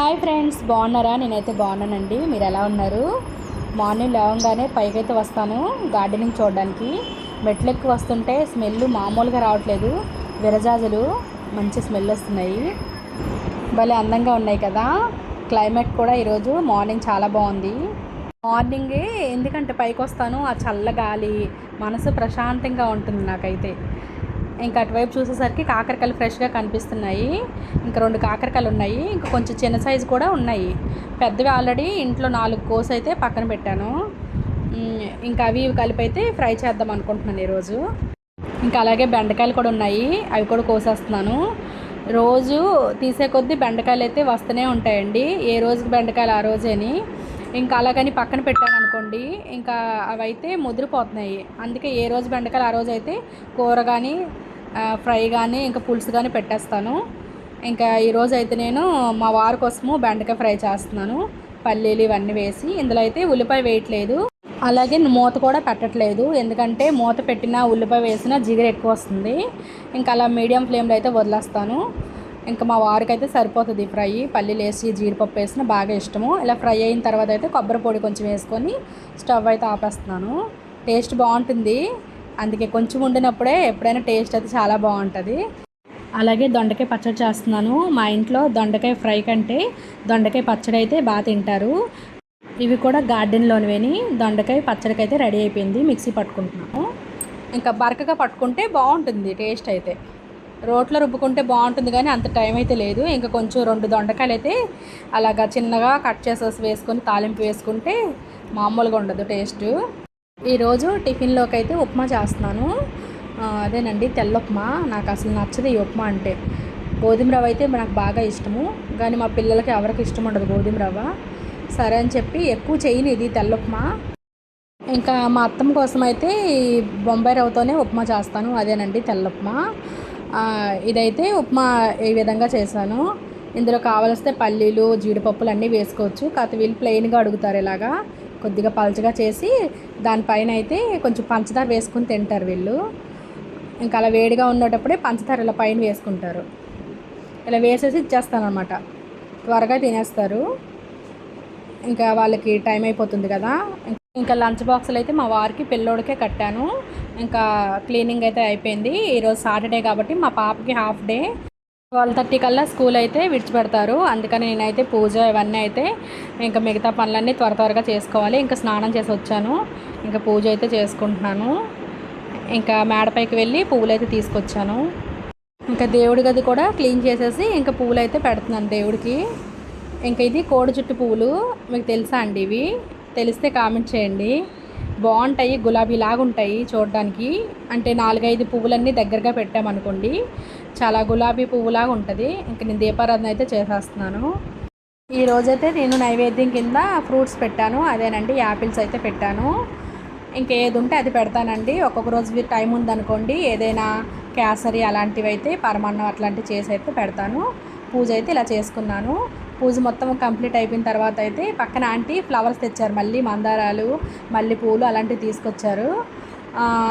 Hi friends బాగున్నారా? నేనైతే బాగున్నానండి. మీరు ఎలా ఉన్నారు? మార్నింగ్ లేవగానే పైకైతే వస్తాను గార్డెనింగ్ చూడడానికి. మెట్లెక్కి వస్తుంటే స్మెల్ మామూలుగా రావట్లేదు. విరజాజులు మంచి స్మెల్ వస్తున్నాయి. భలే అందంగా ఉన్నాయి కదా. క్లైమేట్ కూడా ఈరోజు మార్నింగ్ చాలా బాగుంది. మార్నింగే ఎందుకంటే పైకి వస్తాను ఆ చల్ల గాలి మనసు ప్రశాంతంగా ఉంటుంది నాకైతే. ఇంకా అటువైపు చూసేసరికి కాకరకాయలు ఫ్రెష్గా కనిపిస్తున్నాయి. ఇంకా రెండు కాకరకాయలు ఉన్నాయి. ఇంకా కొంచెం చిన్న సైజు కూడా ఉన్నాయి. పెద్దవి ఆల్రెడీ ఇంట్లో నాలుగు కోసి అయితే పక్కన పెట్టాను. ఇంకా అవి ఇవి కలిపి అయితే ఫ్రై చేద్దాం అనుకుంటున్నాను ఈరోజు. ఇంకా అలాగే బెండకాయలు కూడా ఉన్నాయి. అవి కూడా కోసేస్తున్నాను. రోజు తీసే కొద్దీ బెండకాయలు అయితే వస్తూనే ఉంటాయండి. ఏ రోజుకి బెండకాయలు ఆ రోజేని. ఇంకా అలాగని పక్కన పెట్టాను అనుకోండి. ఇంకా అవి అయితే ముదిరిపోతున్నాయి. అందుకే ఏ రోజు బెండకాయలు ఆ రోజు అయితే కూర కానీ ఫ్రై కానీ ఇంకా పులుసు కానీ పెట్టేస్తాను. ఇంకా ఈరోజు అయితే నేను మా వారి కోసము బెండకాయ ఫ్రై చేస్తున్నాను. పల్లీలు ఇవన్నీ వేసి. ఇందులో అయితే ఉల్లిపాయ వేయట్లేదు. అలాగే మూత కూడా పెట్టట్లేదు. ఎందుకంటే మూత పెట్టిన ఉల్లిపాయ వేసిన జిగురు ఎక్కువ వస్తుంది. ఇంకా అలా మీడియం ఫ్లేమ్లో అయితే వదిలేస్తాను. ఇంకా మా వారికి అయితే సరిపోతుంది ఫ్రై. పల్లీలు వేసి జీడిపప్పు వేసిన బాగా ఇష్టము. ఇలా ఫ్రై అయిన తర్వాత అయితే కొబ్బరి పొడి కొంచెం వేసుకొని స్టవ్ అయితే ఆపేస్తున్నాను. టేస్ట్ బాగుంటుంది. అందుకే కొంచెం వండినప్పుడే ఎప్పుడైనా టేస్ట్ అయితే చాలా బాగుంటుంది. అలాగే దొండకాయ పచ్చడి చేస్తున్నాను. మా ఇంట్లో దొండకాయ ఫ్రై కంటే దొండకాయ పచ్చడి అయితే బాగా తింటారు. ఇవి కూడా గార్డెన్లోనివేని దొండకాయ పచ్చడికి అయితే రెడీ అయిపోయింది. మిక్సీ పట్టుకుంటున్నాము. ఇంకా బరకగా పట్టుకుంటే బాగుంటుంది టేస్ట్ అయితే. రోట్లో రుబ్బుకుంటే బాగుంటుంది కానీ అంత టైం అయితే లేదు. ఇంకా కొంచెం రెండు దొండకాయలు అయితే అలాగా చిన్నగా కట్ చేసేసి వేసుకొని తాలింపు వేసుకుంటే మామూలుగా ఉండదు టేస్ట్. ఈరోజు టిఫిన్లోకి అయితే ఉప్మా చేస్తున్నాను. అదేనండి తెల్ల ఉప్మా. నాకు అసలు నచ్చదు ఈ ఉప్మా అంటే. గోధుమ రవ్వ అయితే నాకు బాగా ఇష్టము. కానీ మా పిల్లలకి ఎవరికి ఇష్టం ఉండదు గోధుమ రవ్వ. సరే అని చెప్పి ఎక్కువ చేయను ఇది తెల్ల ఉప్మా. ఇంకా మా అత్తమ్మ కోసం అయితే ఈ బొంబాయి రవ్వతోనే ఉప్మా చేస్తాను. అదేనండి తెల్ల ఉప్మా. ఇదైతే ఉప్మా ఈ విధంగా చేశాను. ఇందులో కావలిస్తే పల్లీలు జీడిపప్పులు అన్నీ వేసుకోవచ్చు. కాకపోతే వీళ్ళు ప్లెయిన్గా అడుగుతారు ఇలాగా. కొద్దిగా పలుచగా చేసి దానిపైన అయితే కొంచెం పంచదార వేసుకుని తింటారు వీళ్ళు. ఇంకా అలా వేడిగా ఉండేటప్పుడే పంచదార ఇలా పైన వేసుకుంటారు. ఇలా వేసేసి ఇచ్చేస్తాను అనమాట త్వరగా తినేస్తారు. ఇంకా వాళ్ళకి టైం అయిపోతుంది కదా. ఇంకా లంచ్ బాక్సులు అయితే మా వారికి పిల్లోడికే కట్టాను. ఇంకా క్లీనింగ్ అయితే అయిపోయింది. ఈరోజు సాటర్డే కాబట్టి మా పాపకి హాఫ్ డే. ట్వెల్వ్ థర్టీ కల్లా స్కూల్ అయితే విడిచిపెడతారు. అందుకని నేనైతే పూజ ఇవన్నీ అయితే ఇంకా మిగతా పనులన్నీ త్వర త్వరగా చేసుకోవాలి. ఇంకా స్నానం చేసి వచ్చాను. ఇంకా పూజ అయితే చేసుకుంటున్నాను. ఇంకా మేడపైకి వెళ్ళి పువ్వులు అయితే తీసుకొచ్చాను. ఇంకా దేవుడి గది కూడా క్లీన్ చేసేసి ఇంకా పువ్వులు అయితే పెడుతున్నాను దేవుడికి. ఇంకా ఇది కోడి చుట్టు పువ్వులు. మీకు తెలుసా అండి ఇవి? తెలిస్తే కామెంట్ చేయండి. బాగుంటాయి. గులాబీలాగా ఉంటాయి చూడడానికి. అంటే నాలుగైదు పువ్వులన్నీ దగ్గరగా పెట్టామనుకోండి చాలా గులాబీ పువ్వులాగా ఉంటుంది. ఇంక నేను దీపారాధన అయితే చేసేస్తున్నాను. ఈ రోజైతే నేను నైవేద్యం కింద ఫ్రూట్స్ పెట్టాను. అదేనండి యాపిల్స్ అయితే పెట్టాను. ఇంకా ఏది ఉంటే అది పెడతానండి. ఒక్కొక్క రోజు టైం ఉందనుకోండి ఏదైనా కేసరి అలాంటివి అయితే పరమాన్నం అట్లాంటివి చేసి అయితే పెడతాను. పూజ అయితే ఇలా చేసుకున్నాను. పూజ మొత్తం కంప్లీట్ అయిపోయిన తర్వాత అయితే పక్కన ఆంటీ ఫ్లవర్స్ తెచ్చారు. మళ్ళీ మందారాలు మల్లెపూలు అలాంటివి తీసుకొచ్చారు.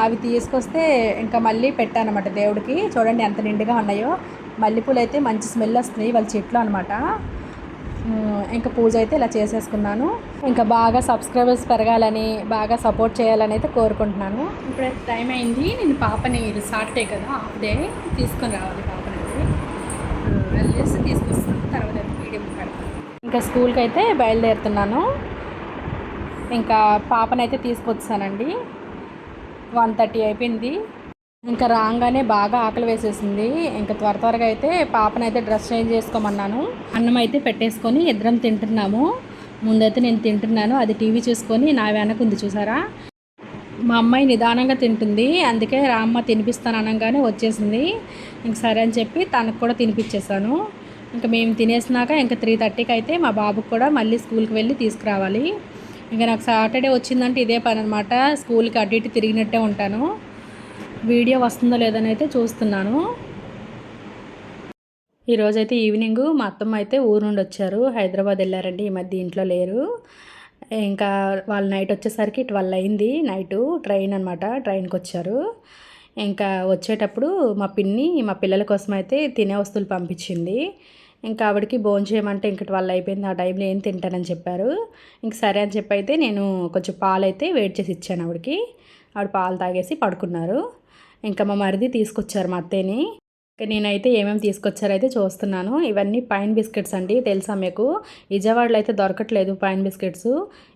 అవి తీసుకొస్తే ఇంకా మళ్ళీ పెట్టానమాట దేవుడికి. చూడండి ఎంత నిండుగా ఉన్నాయో. మల్లెపూలు అయితే మంచి స్మెల్ వస్తున్నాయి వాళ్ళ చెట్లు అనమాట ఇంకా పూజ అయితే ఇలా చేసేసుకున్నాను. ఇంకా బాగా సబ్స్క్రైబర్స్ పెరగాలని బాగా సపోర్ట్ చేయాలని అయితే కోరుకుంటున్నాను. ఇప్పుడైతే టైం అయింది. నేను పాపని సాటర్డే కదా హాఫ్ డే. తీసుకొని రావాలి పాపని వెళ్ళేసి తీసుకొస్తాను. తర్వాత వీడియో పెడతాను. ఇంకా స్కూల్కి అయితే బయలుదేరుతున్నాను. ఇంకా పాపనైతే తీసుకొచ్చానండి. వన్ థర్టీ అయిపోయింది. ఇంకా రాగానే బాగా ఆకలి వేసేసింది. ఇంకా త్వర త్వరగా అయితే పాపనైతే డ్రెస్ చేంజ్ చేసుకోమన్నాను. అన్నం అయితే పెట్టేసుకొని ఇద్దరం తింటున్నాము. ముందైతే నేను తింటున్నాను. అది టీవీ చూసుకొని నా వెనక ఉంది చూసారా? మా అమ్మాయి నిదానంగా తింటుంది. అందుకే రామ్మ తినిపిస్తాను అనగానే వచ్చేసింది. ఇంక సరే అని చెప్పి తనకు కూడా తినిపించేశాను ఇంకా మేము తినేసినాక ఇంకా త్రీ థర్టీకి అయితే మా బాబుకి కూడా మళ్ళీ స్కూల్కి వెళ్ళి తీసుకురావాలి. ఇంకా నాకు సాటర్డే వచ్చిందంటే ఇదే పని అనమాట స్కూల్కి అటు ఇటు తిరిగినట్టే ఉంటాను. వీడియో వస్తుందో లేదని అయితే చూస్తున్నాను. ఈరోజైతే ఈవినింగ్ మా అత్తమ్మ అయితే ఊరు నుండి వచ్చారు. హైదరాబాద్ వెళ్ళారండి. ఈ మధ్య ఇంట్లో లేరు. ఇంకా వాళ్ళు నైట్ వచ్చేసరికి ట్వెల్వ్ అయింది. నైటు ట్రైన్ అనమాట ట్రైన్కి వచ్చారు. ఇంకా వచ్చేటప్పుడు మా పిన్ని మా పిల్లల కోసం అయితే తినే వస్తువులు పంపించింది. ఇంకా ఆవిడకి భోజనం చేయమంటే ఇంక ట్వెల్వ్ అయిపోయింది. ఆ టైంలో ఏం తింటానని చెప్పారు. ఇంక సరే అని చెప్పి అయితే నేను కొంచెం పాలు అయితే వెయిట్ చేసి ఇచ్చాను ఆవిడకి. ఆవిడ పాలు తాగేసి పడుకున్నారు. ఇంకా మా మరిది తీసుకొచ్చారు మా అత్తేని నేనైతే ఏమేమి తీసుకొచ్చారైతే చూస్తున్నాను. ఇవన్నీ పైన్ బిస్కెట్స్ అండి తెలుసా మీకు? విజయవాడలో అయితే దొరకట్లేదు పైన్ బిస్కెట్స్.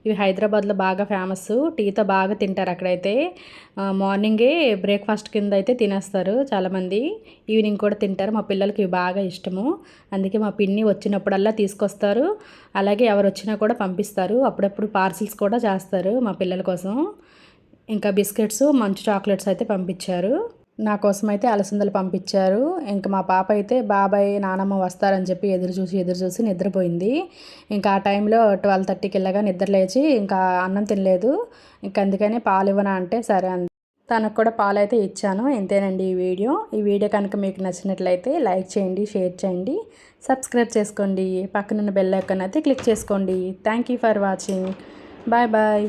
ఇవి హైదరాబాద్లో బాగా ఫేమస్ టీతో బాగా తింటారు అక్కడైతే. మార్నింగే బ్రేక్ఫాస్ట్ కింద అయితే తినేస్తారు చాలామంది. ఈవినింగ్ కూడా తింటారు మా పిల్లలకి ఇవి బాగా ఇష్టము. అందుకే మా పిన్ని వచ్చినప్పుడల్లా తీసుకొస్తారు. అలాగే ఎవరు వచ్చినా కూడా పంపిస్తారు. అప్పుడప్పుడు పార్సిల్స్ కూడా చేస్తారు మా పిల్లల కోసం. ఇంకా బిస్కెట్స్ మంచి చాక్లెట్స్ అయితే పంపించారు. నా కోసం అయితే అలసందలు పంపించారు. ఇంకా మా పాప అయితే బాబాయ్ నానమ్మ వస్తారని చెప్పి ఎదురు చూసి ఎదురు చూసి నిద్రపోయింది. ఇంకా ఆ టైంలో ట్వెల్వ్ థర్టీకి వెళ్ళగా నిద్ర లేచి ఇంకా అన్నం తినలేదు. ఇంకా అందుకని పాలు ఇవ్వనా అంటే సరే అంది. తనకు కూడా పాలు అయితే ఇచ్చాను. ఇంతేనండి ఈ వీడియో. ఈ వీడియో కనుక మీకు నచ్చినట్లయితే లైక్ చేయండి షేర్ చేయండి సబ్స్క్రైబ్ చేసుకోండి. పక్కనున్న బెల్ ఐకాన్ అయితే క్లిక్ చేసుకోండి. Thank you for watching. Bye bye.